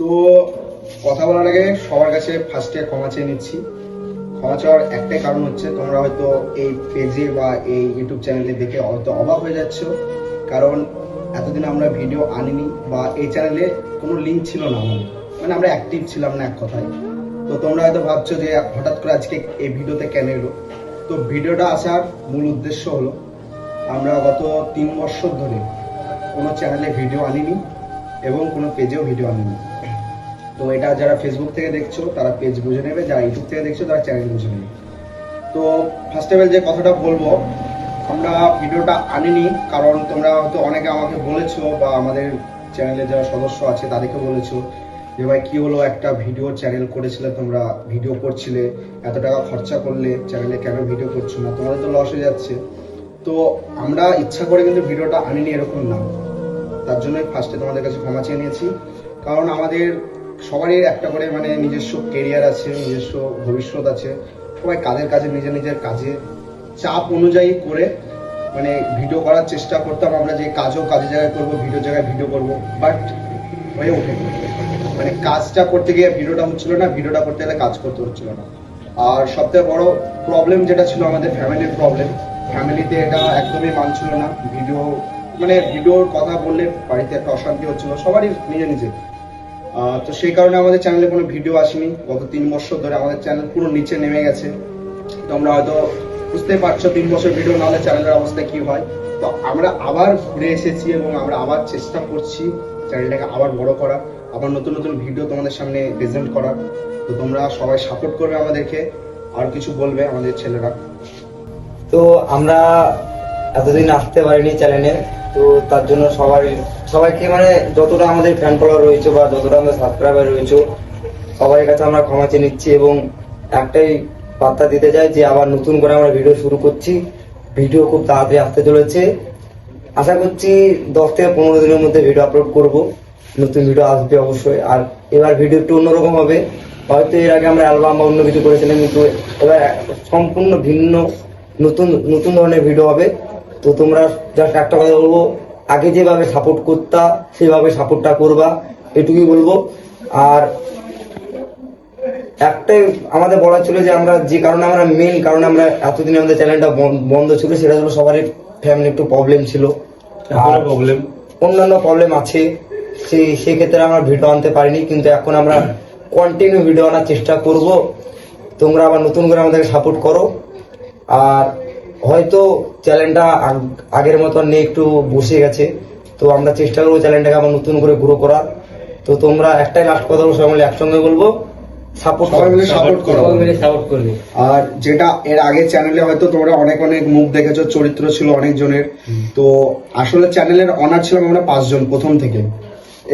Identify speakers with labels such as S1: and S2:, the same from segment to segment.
S1: তো কথা বলার আগে সবার কাছে ফার্স্টে ক্ষমা চেয়ে নিচ্ছি। ক্ষমা চাওয়ার একটাই কারণ হচ্ছে তোমরা হয়তো এই পেজে বা এই ইউটিউব চ্যানেলে দেখে হয়তো অবাক হয়ে যাচ্ছ। কারণ এতদিন আমরা ভিডিও আনিনি বা এই চ্যানেলে কোনো লিঙ্ক ছিল না আমাদের। মানে আমরা অ্যাক্টিভ ছিলাম না এক কথায়। তো তোমরা হয়তো ভাবছ যে হঠাৎ করে আজকে এই ভিডিওতে কেন এলো? তো ভিডিওটা আসার মূল উদ্দেশ্য হলো, আমরা গত তিন বছর ধরে কোনো চ্যানেলে ভিডিও আনিনি এবং কোনো পেজেও ভিডিও আনিনি। তো এটা যারা ফেসবুক থেকে দেখছ, তারা পেজ বুঝে নেবে। যারা ইউটিউব থেকে দেখছ, তারা চ্যানেল বুঝে নেবে। তো ফার্স্ট অফ অল যে কথাটা বলব, আমরা ভিডিওটা আনিনি, কারণ তোমরা হয়তো অনেকে আমাকে বলেছ বা আমাদের চ্যানেলে যারা সদস্য আছে, তাদেরকে বলেছ যে ভাই, কি হলো একটা ভিডিও চ্যানেল করেছিলে, তোমরা ভিডিও করছিলে, এত টাকা খরচা করলে চ্যানেলে কেন ভিডিও করছ না? তোমাদের তো লস হয়ে যাচ্ছে। তো আমরা ইচ্ছা করে কিন্তু ভিডিওটা আনিনি এরকম না। তার জন্যই ফার্স্টে তোমাদের কাছে ক্ষমা চেয়ে নিয়েছি। কারণ আমাদের সবারই একটা করে মানে নিজস্ব কেরিয়ার আছে, নিজস্ব ভবিষ্যৎ আছে। সবাই কাজের কাজে, নিজের নিজের কাজে চাপ অনুযায়ী করে মানে ভিডিও করার চেষ্টা করতাম আমরা যে কাজও কাজের জায়গায় করব ভিডিও জায়গায় ভিডিও করব। বাট হয়ে ওঠেনি মানে কাজটা করতে গিয়ে ভিডিওটা হচ্ছিল না ভিডিওটা করতে গেলে কাজ করতে হচ্ছিল না। আর সবথেকে বড় প্রবলেম যেটা ছিল আমাদের ফ্যামিলির প্রবলেম ফ্যামিলিতে এটা একদমই মানছিল না। ভিডিও মানে ভিডিওর কথা বললে বাড়িতে একটা অশান্তি হচ্ছিল। সবারই নিজে নিজে তো সেই কারণে আমাদের চ্যানেলে কোনো ভিডিও আসেনি। গত তিন বছর ধরে আমাদের চ্যানেল পুরো নিচে নেমে গেছে। তোমরা হয়তো বুঝতেই পারছ তিন বছর ভিডিও না হলে চ্যানেলের অবস্থা কি হয়। তো আমরা আবার ঘুরে এসেছি এবং আমরা আবার চেষ্টা করছি চ্যানেলটাকে আবার বড় করা। আবার নতুন নতুন ভিডিও তোমাদের সামনে প্রেজেন্ট করার। তো তোমরা সবাই সাপোর্ট করবে আমাদেরকে। আর কিছু বলবে আমাদের ছেলেরা।
S2: তো আমরা এতদিন আসতে পারিনি চ্যানেলে তো তার জন্য সবাই সবাইকে মানে যতটা আমাদের ফ্যান ফলোয়ার রয়েছে বা যতটা আমাদের সাবস্ক্রাইবার রয়েছে সবার কাছে আমরা ক্ষমা চেয়ে নিচ্ছি এবং একটাই বার্তা দিতে চাই যে আবার নতুন করে আমরা ভিডিও শুরু করছি। ভিডিও খুব তাড়াতাড়ি আসতে চলেছে। আশা করছি দশ থেকে পনেরো দিনের মধ্যে ভিডিও আপলোড করব। নতুন ভিডিও আসবে অবশ্যই। আর এবার ভিডিও একটু অন্যরকম হবে। হয়তো এর আগে আমরা অ্যালবাম বা অন্য কিছু করেছিলাম, কিন্তু এবার সম্পূর্ণ ভিন্ন, নতুন নতুন ধরনের ভিডিও হবে। তো তোমরা জাস্ট একটা কথা বলব আগে যেভাবে সাপোর্ট করতা সেভাবে সাপোর্টটা করবা এটুকুই বলব। আর একটাই আমাদের বলা ছিল যে আমরা যে কারণে আমরা মেন কারণে আমরা এতদিন আমাদের চ্যানেলটা বন্ধ ছিল সেটা হলো সবারই ফ্যামিলি একটু প্রবলেম ছিল। আর
S3: প্রবলেম
S2: অন্যান্য প্রবলেম আছে সেই সেই ক্ষেত্রে আমরা ভিডিও আনতে পারিনি কিন্তু এখন আমরা কন্টিনিউ ভিডিও আনার চেষ্টা করব। তোমরা আবার নতুন করে আমাদেরকে সাপোর্ট করো। আর হয়তো চ্যানেলটা আগের মতন নেই একটু বসে গেছে। তো আমরা চেষ্টা করব চ্যানেলটাকে আবার নতুন করে গ্রো করার। তো তোমরা একটাই লাস্ট কথা বলব সবাই মিলে একসঙ্গে বলব সাপোর্ট
S1: সবাই মিলে সাপোর্ট করো।
S2: সাপোর্ট করবে
S1: আর যেটা এর আগে চ্যানেলে হয়তো তোমরা অনেক অনেক মুখ দেখেছ চরিত্র ছিল অনেকজনের তো আসলে চ্যানেলের অনার ছিলাম আমরা পাঁচজন প্রথম থেকে।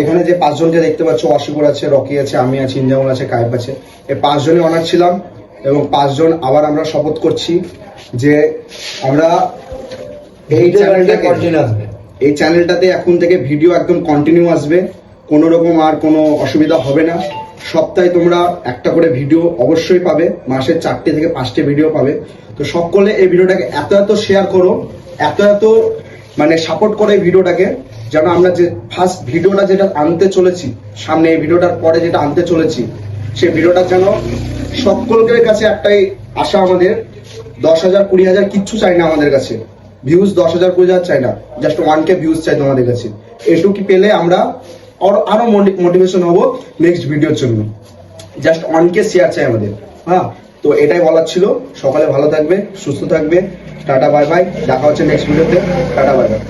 S1: এখানে যে পাঁচজনকে দেখতে পাচ্ছ অশিকুর আছে রকি আছে আমি আছি ইনজামুল আছে কায়েব আছে এই পাঁচজনই অনার ছিলাম। এবং পাঁচজন আবার আমরা শপথ করছি যে আমরা এই চ্যানেলটাকে এই চ্যানেলটাতে এখন থেকে ভিডিও একদম কন্টিনিউ আসবে। কোনো রকম আর কোনো অসুবিধা হবে না। সপ্তাহে তোমরা একটা করে ভিডিও অবশ্যই পাবে। মাসে চারটে থেকে পাঁচটে ভিডিও পাবে। তো সকলে এই ভিডিওটাকে এত এত শেয়ার করো এত এত মানে সাপোর্ট করো এই ভিডিওটাকে যেন আমরা যে ফার্স্ট ভিডিওটা যেটা আনতে চলেছি সামনে এই ভিডিওটার পরে যেটা আনতে চলেছি সেই ভিডিওটা যেন সকলের কাছে একটাই আশা আমাদের, দশ হাজার, কুড়ি হাজার কিচ্ছু চাই না আমাদের কাছে। ভিউজ দশ হাজার, কুড়ি হাজার চাই না জাস্ট ওয়ান কে ভিউজ চাই তোমাদের কাছে। এটুকু পেলে আমরা আরও আরও মোটিভেশন হব নেক্সট ভিডিওর জন্য। জাস্ট ওয়ান কে শেয়ার চাই আমাদের হ্যাঁ? তো এটাই বলার ছিল। সকালে ভালো থাকবে, সুস্থ থাকবে। টাটা বাই বাই দেখা হচ্ছে নেক্সট ভিডিওতে টাটা বাই বাই